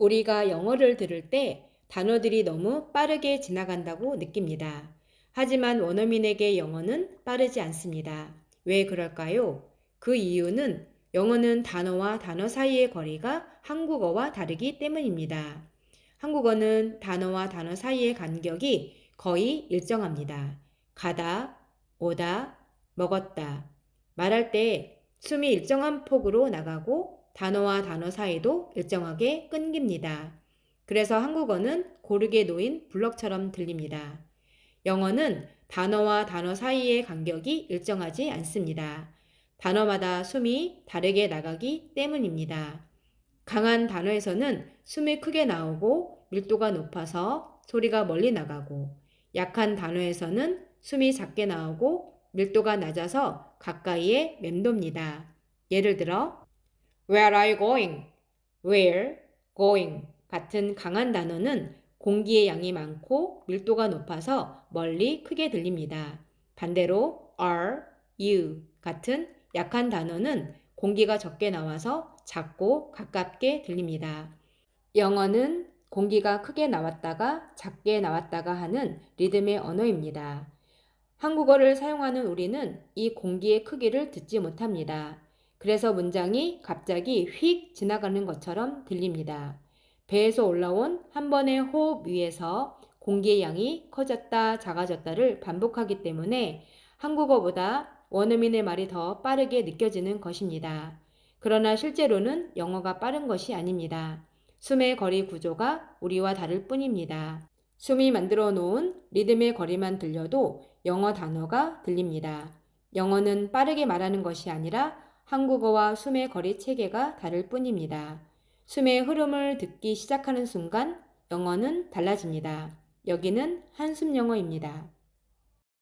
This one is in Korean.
우리가 영어를 들을 때 단어들이 너무 빠르게 지나간다고 느낍니다. 하지만 원어민에게 영어는 빠르지 않습니다. 왜 그럴까요? 그 이유는 영어는 단어와 단어 사이의 거리가 한국어와 다르기 때문입니다. 한국어는 단어와 단어 사이의 간격이 거의 일정합니다. 가다, 오다, 먹었다. 말할 때 숨이 일정한 폭으로 나가고 단어와 단어 사이도 일정하게 끊깁니다. 그래서 한국어는 고르게 놓인 블럭처럼 들립니다. 영어는 단어와 단어 사이의 간격이 일정하지 않습니다. 단어마다 숨이 다르게 나가기 때문입니다. 강한 단어에서는 숨이 크게 나오고 밀도가 높아서 소리가 멀리 나가고 약한 단어에서는 숨이 작게 나오고 밀도가 낮아서 가까이에 맴돕니다. 예를 들어 Where are you going? Where going 같은 강한 단어는 공기의 양이 많고 밀도가 높아서 멀리 크게 들립니다. 반대로 are, you 같은 약한 단어는 공기가 적게 나와서 작고 가깝게 들립니다. 영어는 공기가 크게 나왔다가 작게 나왔다가 하는 리듬의 언어입니다. 한국어를 사용하는 우리는 이 공기의 크기를 듣지 못합니다. 그래서 문장이 갑자기 휙 지나가는 것처럼 들립니다. 배에서 올라온 한 번의 호흡 위에서 공기의 양이 커졌다 작아졌다를 반복하기 때문에 한국어보다 원어민의 말이 더 빠르게 느껴지는 것입니다. 그러나 실제로는 영어가 빠른 것이 아닙니다. 숨의 거리 구조가 우리와 다를 뿐입니다. 숨이 만들어 놓은 리듬의 거리만 들려도 영어 단어가 들립니다. 영어는 빠르게 말하는 것이 아니라 한국어와 숨의 거리 체계가 다를 뿐입니다. 숨의 흐름을 듣기 시작하는 순간 영어는 달라집니다. 여기는 한숨 영어입니다.